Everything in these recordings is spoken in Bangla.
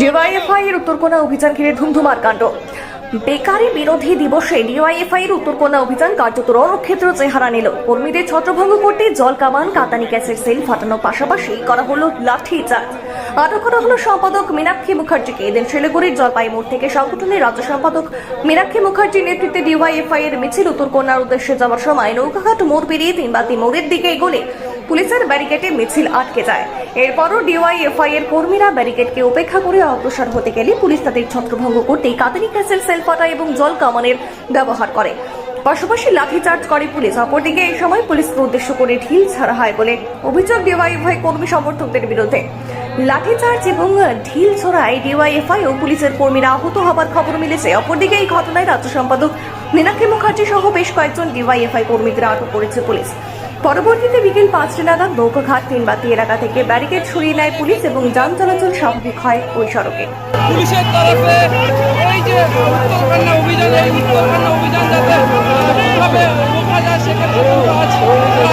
ডিওয়াইএফআই এর উত্তরকোনা অভিযান ঘিরে ধুমধুমার কাণ্ড। বেকারি বিরোধী দিবসে ডিওয়াইএফআই এর উত্তরকোনা অভিযান কার্যত রণক্ষেত্র চেহারা নিল। কর্মীদের ছত্রভঙ্গ করতে জল, কামান, কাতানি গ্যাসের সেল ফাটানোর পাশাপাশি করা হলো লাঠি চার্জ। আটক করা হলো সম্পাদক মীনাক্ষী মুখার্জিকে। এদিন শিলিগুড়ির জলপাই মোড় থেকে সংগঠনের রাজ্য সম্পাদক মীনাক্ষী মুখার্জির নেতৃত্বে ডিওয়াইএফআই এর মিছিল উত্তরকোনার উদ্দেশ্যে যাওয়ার সময় নৌকাঘাট মোড় পেরিয়ে তিনবাতি মোড়ের দিকে এগোলে পুলিশের ব্যারিকেডে মিছিল আটকে যায়। এরপরও ডিওয়াইএফআই এর কর্মীরা ব্যারিকেডকে উপেক্ষা করে অগ্রসর হতে গেলে পুলিশ তাদের ছত্রভঙ্গ করতে কাতানি ক্যাসেল সেল ফাটা এবং জল কামানের ব্যবহার করে। পাশাপাশি লাঠিচার্জ করে পুলিশ। অপরদিকে এই সময় পুলিশকে উদ্দেশ্য করে ঢিল ছাড়া হয় বলে অভিযোগ ডিওয়াইএফআই কর্মী সমর্থকদের বিরুদ্ধে। লাঠিচার্জ এবং ঢিল ছড়ায় ডিওয়াইএফআই ও পুলিশের কর্মীরা আহত হবার খবর মিলেছে। অপরদিকে এই ঘটনায় রাজ্য সম্পাদক মীনাক্ষী মুখার্জি সহ বেশ কয়েকজন ডিওয়াইএফআই কর্মীদের আটক করেছে পুলিশ। পরবর্তীতে বিকেল পাঁচটা নাগাদ নৌকাঘাট তিনবাতি এলাকা থেকে ব্যারিকেড সরিয়ে নেয় পুলিশ এবং যান চলাচল স্বাভাবিক হয় ওই সড়কে। পুলিশের তরফে এই যে উত্তরকন্যা অভিযান এই উত্তরকন্যা অভিযান যাতে ভাবে রোকা যায় আজ যাতে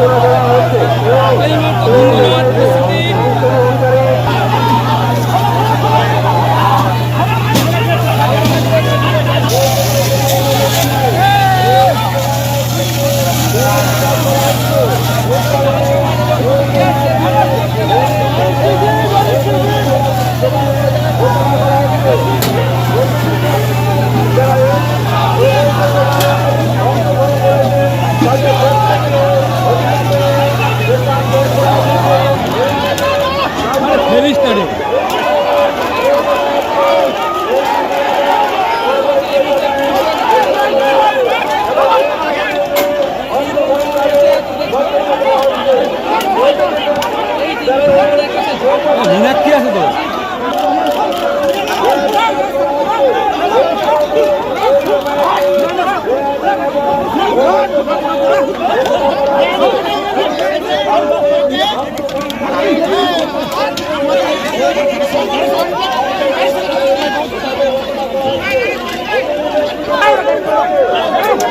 ধন্যবাদ Feliz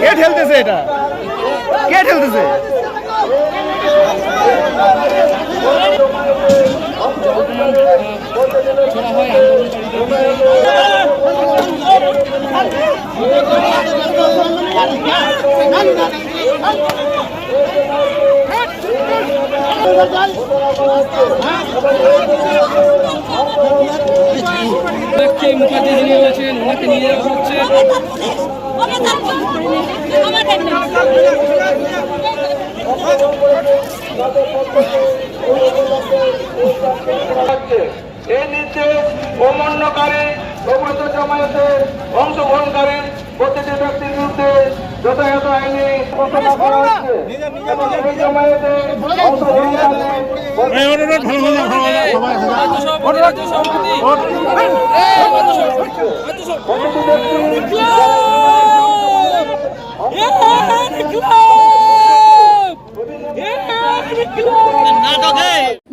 কে ঠেলতেছে এটা? কে ঠেলতেছে? মুখার্জি যিনি রয়েছেন ওনাকে নিয়ে যাওয়া হচ্ছে। এই নির্দেশ অমান্যকারী অবৈধ জমায়েতে অংশগ্রহণকারী প্রতিটি ব্যক্তির বিরুদ্ধে যথাযথ আইনি ঘোষণা করা হচ্ছে এবং এই জমায়েতে অংশগ্রহণকারী রাজ্য সভাপতি রাজ্য সভাপতি এই রাজ্য সভাপতি রাজ্য সভাপতি প্রতিটি ব্যক্তি